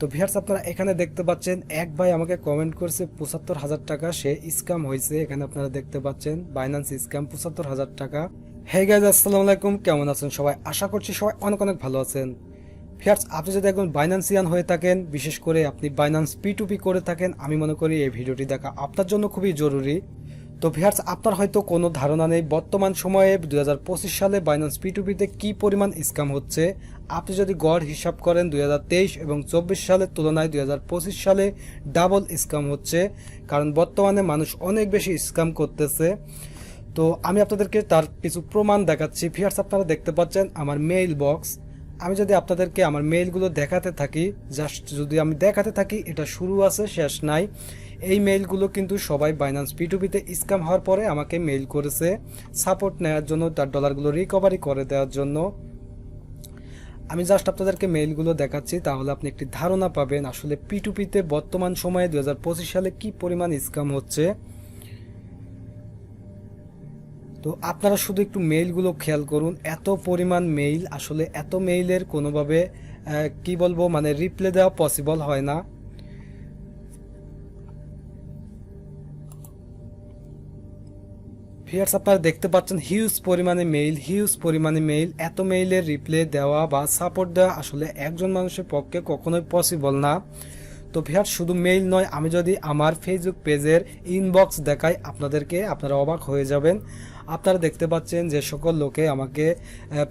তো ভিয়ার্স আপনারা এখানে দেখতে পাচ্ছেন, এক ভাই আমাকে কমেন্ট করছে, পঁচাত্তর হাজার টাকা, সে স্ক্যাম হয়েছে। এখানে আপনারা দেখতে পাচ্ছেন বাইন্যান্স স্ক্যাম পঁচাত্তর হাজার টাকা। হে গাইজ আসসালামু আলাইকুম, কেমন আছেন সবাই? আশা করছি সবাই অনেক অনেক ভালো আছেন। ফিয়ার্স আপনি যদি একজন বাইন্যান্সিয়ান হয়ে থাকেন, বিশেষ করে আপনি বাইন্যান্স পি টু পি করে থাকেন, আমি মনে করি এই ভিডিওটি দেখা আপনার জন্য খুবই জরুরি। তো ভিয়ার্স আপনার হয়তো কোনো ধারণা নেই, বর্তমান সময়ে দুই হাজার সালে বাইন্যান্স পি টু পিতে কী পরিমাণ স্ক্যাম হচ্ছে। আপনি যদি গড় হিসাব করেন দু হাজার তেইশ এবং চব্বিশ সালের তুলনায় দুই হাজার পঁচিশ সালে ডাবল স্ক্যাম হচ্ছে, কারণ বর্তমানে মানুষ অনেক বেশি স্ক্যাম করতেছে। তো আমি আপনাদেরকে তার কিছু প্রমাণ দেখাচ্ছি। ফিয়ার্স আপনারা দেখতে পাচ্ছেন আমার মেইল বক্স আমি যদি আপনাদেরকে আমার মেইলগুলো দেখাতে থাকি জাস্ট যদি আমি দেখাতে থাকি, এটা শুরু আছে, শেষ নাই। এই মেইলগুলো কিন্তু সবাই বাইন্যান্স পিটুপিতে স্ক্যাম হওয়ার পরে আমাকে মেইল করেছে সাপোর্ট নেওয়ার জন্য, তার ডলারগুলো রিকভারি করে দেওয়ার জন্য। আমি জাস্ট আপনাদেরকে মেইলগুলো দেখাচ্ছি, তাহলে আপনি একটি ধারণা পাবেন আসলে পিটুপিতে বর্তমান সময়ে দুহাজার পঁচিশ সালে কি পরিমাণ স্ক্যাম হচ্ছে। তো আপনারা শুধু একটু মেইলগুলো খেয়াল করুন, এত পরিমাণ মেইল আসলে এত মেইলের কোনোভাবে কি বলব মানে রিপ্লে দেওয়া পসিবল হয় না। ভিয়ার্স আপনারা দেখতে পাচ্ছেন হিউজ পরিমাণে মেইল হিউজ পরিমাণে মেইল এত মেইলের রিপ্লাই দেওয়া বা সাপোর্ট দেওয়া আসলে একজন মানুষের পক্ষে কখনোই পসিবল না। তো ভিয়ার শুধু মেইল নয়, আমি যদি আমার ফেসবুক পেজের ইনবক্স দেখাই, আপনাদেরকে আপনারা অবাক হয়ে যাবেন। আপনারা দেখতে পাচ্ছেন যে সকল লোকে আমাকে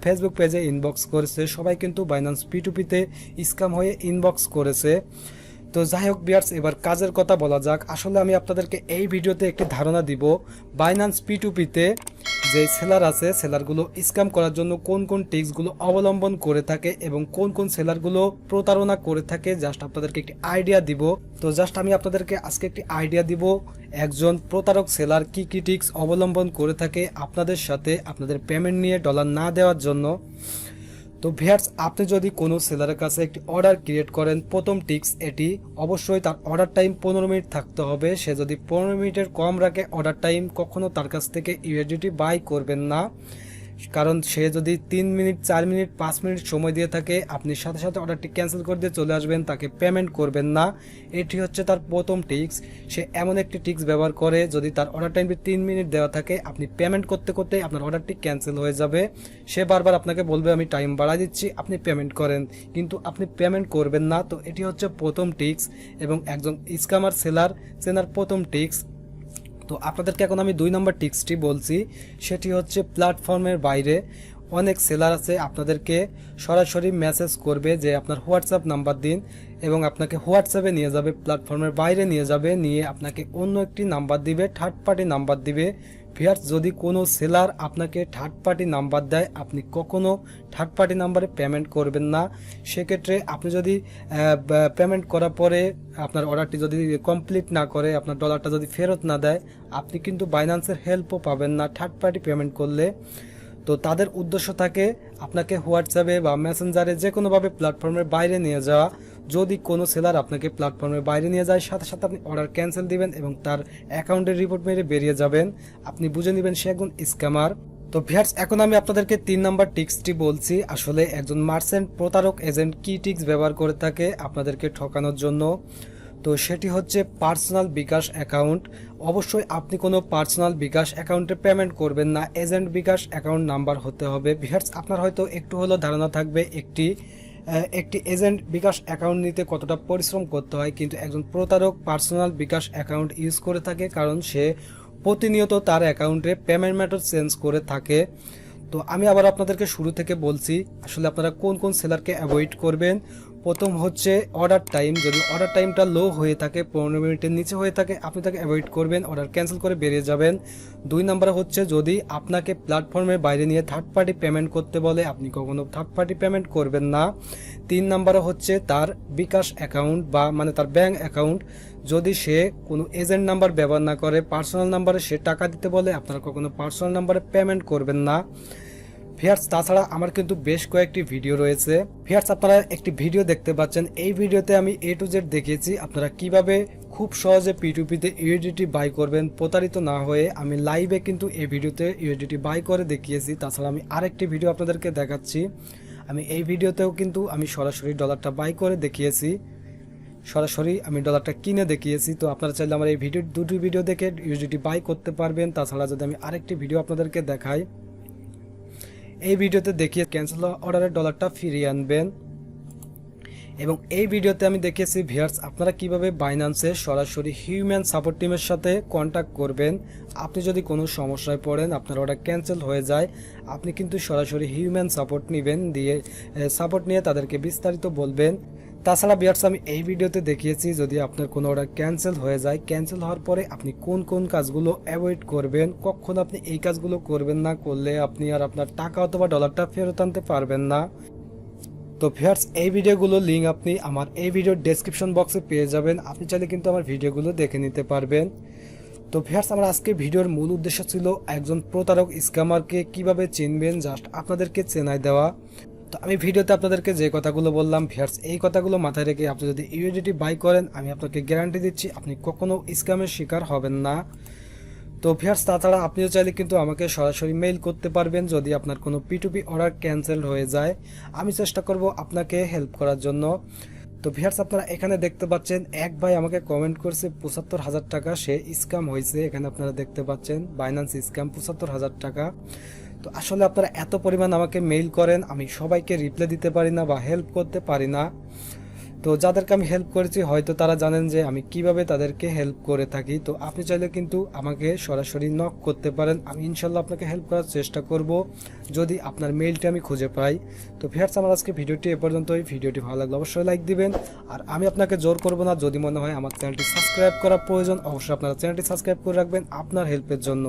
ফেসবুক পেজে ইনবক্স করেছে। সবাই কিন্তু বাইন্যান্স পিটুপিতে স্ক্যাম হয়ে ইনবক্স করেছে। তো যাই হোক বিয়ার্স, এবার কাজের কথা বলা যাক। আসলে আমি আপনাদেরকে এই ভিডিওতে একটি ধারণা দিব বাইনান্স বাইন্যান্স পিটুপিতে যে সেলার আছে সেলারগুলো স্ক্যাম করার জন্য কোন কোন টিক্সগুলো অবলম্বন করে থাকে এবং কোন কোন সেলারগুলো প্রতারণা করে থাকে জাস্ট আপনাদেরকে একটি আইডিয়া দিব। তো জাস্ট আমি আপনাদেরকে আজকে একটি আইডিয়া দিব, একজন প্রতারক সেলার কি কি টিক্স অবলম্বন করে থাকে আপনাদের সাথে, আপনাদের পেমেন্ট নিয়ে ডলার না দেওয়ার জন্য। তো ভিয়ার্স আপনি যদি কোনো সেলারের কাছে একটি অর্ডার ক্রিয়েট করেন, প্রথম টিক্স এটি, অবশ্যই তার অর্ডার টাইম পনেরো মিনিট থাকতে হবে। সে যদি পনেরো মিনিটের কম রাখে, অর্ডার টাইম কখনো তার কাছ থেকে ইউএডিটি বাই করবেন না। কারণ সে যদি তিন মিনিট, চার মিনিট, পাঁচ মিনিট সময় দিয়ে থাকে, আপনি সাথে সাথে অর্ডারটি ক্যান্সেল করে দিয়ে চলে আসবেন, তাকে পেমেন্ট করবেন না। এটি হচ্ছে তার প্রথম টিক্স সে এমন একটি টিক্স ব্যবহার করে, যদি তার অর্ডার টাইমে তিন মিনিট দেওয়া থাকে, আপনি পেমেন্ট করতে করতে আপনার অর্ডারটি ক্যান্সেল হয়ে যাবে। সে বারবার আপনাকে বলবে, আমি টাইম বাড়াই দিচ্ছি, আপনি পেমেন্ট করেন। কিন্তু আপনি পেমেন্ট করবেন না। তো এটি হচ্ছে প্রথম টিক্স এবং একজন স্কামার সেলার চেনার প্রথম টিক্স তো আপনাদেরকে এখন আমি দুই নম্বর টিক্সটি বলছি, সেটি হচ্ছে প্ল্যাটফর্মের বাইরে। অনেক সেলার আছে, আপনাদেরকে সরাসরি মেসেজ করবে যে আপনার হোয়াটসঅ্যাপ নাম্বার দিন এবং আপনাকে হোয়াটসঅ্যাপে নিয়ে যাবে, প্ল্যাটফর্মের বাইরে নিয়ে যাবে, নিয়ে আপনাকে অন্য একটি নাম্বার দিবে থার্ড পার্টি নাম্বার দিবে। ভিয়ার্স যদি কোনো সেলার আপনাকে থার্ড পার্টি নাম্বার দেয়, আপনি কখনো থার্ড পার্টি নাম্বারে পেমেন্ট করবেন না। সেক্ষেত্রে আপনি যদি পেমেন্ট করার পরে আপনার অর্ডারটি যদি কমপ্লিট না করে, আপনার ডলারটা যদি ফেরত না দেয়, আপনি কিন্তু বাইন্যান্সের হেল্পও পাবেন না থার্ড পার্টি পেমেন্ট করলে। তো তাদের উদ্দেশ্য থাকে আপনাকে হোয়াটসঅ্যাপে বা মেসেঞ্জারে যে কোনোভাবে প্ল্যাটফর্মের বাইরে নিয়ে যাওয়া। যদি কোনো সেলার আপনাকে প্ল্যাটফর্মের বাইরে নিয়ে যায়, সাথে সাথে আপনি অর্ডার ক্যান্সেল দিবেন এবং তার অ্যাকাউন্টের রিপোর্ট মেরে বেরিয়ে যাবেন। আপনি বুঝে নেবেন সে একজন স্ক্যামার। তো ভিয়ার্স এখন আমি আপনাদেরকে তিন নাম্বার টিক্সটি বলছি। আসলে একজন মার্চেন্ট প্রতারক এজেন্ট কি টিক্স ব্যবহার করে থাকে আপনাদেরকে ঠকানোর জন্য? তো সেটি হচ্ছে পার্সোনাল বিকাশ অ্যাকাউন্ট। অবশ্যই আপনি কোনো পার্সোনাল বিকাশ অ্যাকাউন্টে পেমেন্ট করবেন না। এজেন্ট বিকাশ অ্যাকাউন্ট নাম্বার হতে হবে। ভিহার্স আপনার হয়তো একটু হলেও ধারণা থাকবে একটি একটি এজেন্ট বিকাশ অ্যাকাউন্ট নিতে কতটা পরিশ্রম করতে হয় কিন্তু একজন প্রতারক পার্সোনাল বিকাশ অ্যাকাউন্ট ইউজ করে থাকে কারণ সে প্রতিনিয়ত তার অ্যাকাউন্টে পেমেন্ট ম্যাটার চেঞ্জ করে থাকে। তো আমি আবার আপনাদেরকে শুরু থেকে বলছি, আসলে আপনারা কোন কোন সেলারকে অ্যাভয়েড করবেন প্রথম হচ্ছে অর্ডার টাইম যদি অর্ডার টাইমটা লো হয়ে থাকে, পনেরো মিনিটের নিচে হয়ে থাকে, আপনি তাকে অ্যাভয়েড করবেন অর্ডার ক্যান্সেল করে বেরিয়ে যাবেন। দুই নম্বরে হচ্ছে যদি আপনাকে প্ল্যাটফর্মের বাইরে নিয়ে থার্ড পার্টি পেমেন্ট করতে বলে, আপনি কখনো থার্ড পার্টি পেমেন্ট করবেন না। তিন নম্বরে হচ্ছে তার বিকাশ অ্যাকাউন্ট বা মানে তার ব্যাঙ্ক অ্যাকাউন্ট যদি সে কোনো এজেন্ট নাম্বার ব্যবহার না করে পার্সোনাল নাম্বারে সে টাকা দিতে বলে, আপনারা কখনো পার্সোনাল নাম্বারে পেমেন্ট করবেন না। ভিয়ার্স, তাছাড়া আমার কিন্তু বেশ কয়েকটি ভিডিও রয়েছে। ভিয়ার্স, আপনারা একটি ভিডিও দেখতে পাচ্ছেন। এই ভিডিওতে আমি এ টু জেড দেখিয়েছি, আপনারা কীভাবে খুব সহজে পিটুপিতে ইউডিটি বাই করবেন প্রতারিত না হয়ে। আমি লাইভে কিন্তু এই ভিডিওতে ইউডিটি বাই করে দেখিয়েছি, তাছাড়া আমি আরেকটি ভিডিও আপনাদেরকে দেখাচ্ছি। আমি এই ভিডিওতেও কিন্তু আমি সরাসরি ডলারটা বাই করে দেখিয়েছি। সরাসরি আমি ডলারটা কিনে দেখিয়েছি, তো আপনারা চাইলে আমার এই ভিডিও, দুটি ভিডিও দেখে ইউএসডিটি বাই করতে পারবেন। তাছাড়া যদি আমি আরেকটি ভিডিও আপনাদেরকে দেখাই এই ভিডিওতে দেখিয়ে ক্যান্সেল অর্ডারের ডলারটা ফিরিয়ে আনবেন। এবং এই ভিডিওতে আমি দেখিয়েছি ভিয়ার্স আপনারা কীভাবে বাইন্যান্সে সরাসরি হিউম্যান সাপোর্ট টিমের সাথে কন্ট্যাক্ট করবেন। আপনি যদি কোনো সমস্যায় পড়েন, আপনার অর্ডার ক্যান্সেল হয়ে যায়, আপনি কিন্তু সরাসরি হিউম্যান সাপোর্ট নেবেন, দিয়ে সাপোর্ট নিয়ে তাদেরকে বিস্তারিত বলবেন। তাছাড়া বিয়ার্স, আমি এই ভিডিওতে দেখিয়েছি যদি আপনার কোনো অর্ডার ক্যান্সেল হয়ে যায়, ক্যান্সেল হওয়ার পরে আপনি কোন কোন কাজগুলো অ্যাভয়েড করবেন, কখন আপনি এই কাজগুলো করবেন না করলে আপনি আর আপনার টাকা অথবা ডলারটা ফেরত আনতে পারবেন না। তো ভিউয়ার্স, এই ভিডিওগুলো লিঙ্ক আপনি আমার এই ভিডিওর ডেসক্রিপশন বক্সে পেয়ে যাবেন। আপনি চাইলে কিন্তু আমার ভিডিওগুলো দেখে নিতে পারবেন। তো ভিউয়ার্স, আমার আজকে ভিডিওর মূল উদ্দেশ্য ছিল একজন প্রতারক স্ক্যামারকে কীভাবে চিনবেন জাস্ট আপনাদেরকে চেনাই দেওয়া। তো আমি ভিডিওতে আপনাদেরকে যে কথাগুলো বললাম, ভিউয়ার্স, এই কথাগুলো মাথায় রেখে আপনি যদি ইউএডিটি বাই করেন, আমি আপনাকে গ্যারান্টি দিচ্ছি, আপনি কখনো স্ক্যামের শিকার হবেন না। তো ভিয়ার্স তাছাড়া আপনিও চাইলে কিন্তু আমাকে সরাসরি মেইল করতে পারবেন যদি আপনার কোনো পিটুপি অর্ডার ক্যান্সেল হয়ে যায়। আমি চেষ্টা করব আপনাকে হেল্প করার জন্য। তো ভিয়ার্স আপনারা এখানে দেখতে পাচ্ছেন, এক ভাই আমাকে কমেন্ট করছে, পঁচাত্তর হাজার টাকা সে স্ক্যাম হয়েছে। এখানে আপনারা দেখতে পাচ্ছেন বাইন্যান্স স্ক্যাম পঁচাত্তর হাজার টাকা। তো আসলে আপনারা এত পরিমাণ আমাকে মেইল করেন, আমি সবাইকে রিপ্লাই দিতে পারি না বা হেল্প করতে পারি না। তো যাদেরকে আমি হেল্প করেছি, হয়তো তারা জানেন যে আমি কীভাবে তাদেরকে হেল্প করে থাকি। তো আপনি চাইলে কিন্তু আমাকে সরাসরি নক করতে পারেন। আমি ইনশাল্লাহ আপনাকে হেল্প করার চেষ্টা করব, যদি আপনার মেইলটি আমি খুঁজে পাই। তো ফিয়ার্স আমার আজকে ভিডিওটি এ পর্যন্তই। ভিডিওটি ভালো লাগলে অবশ্যই লাইক দিবেন। আর আমি আপনাকে জোর করব না, যদি মনে হয় আমার চ্যানেলটি সাবস্ক্রাইব করা প্রয়োজন, অবশ্যই আপনারা চ্যানেলটি সাবস্ক্রাইব করে রাখবেন আপনার হেল্পের জন্য।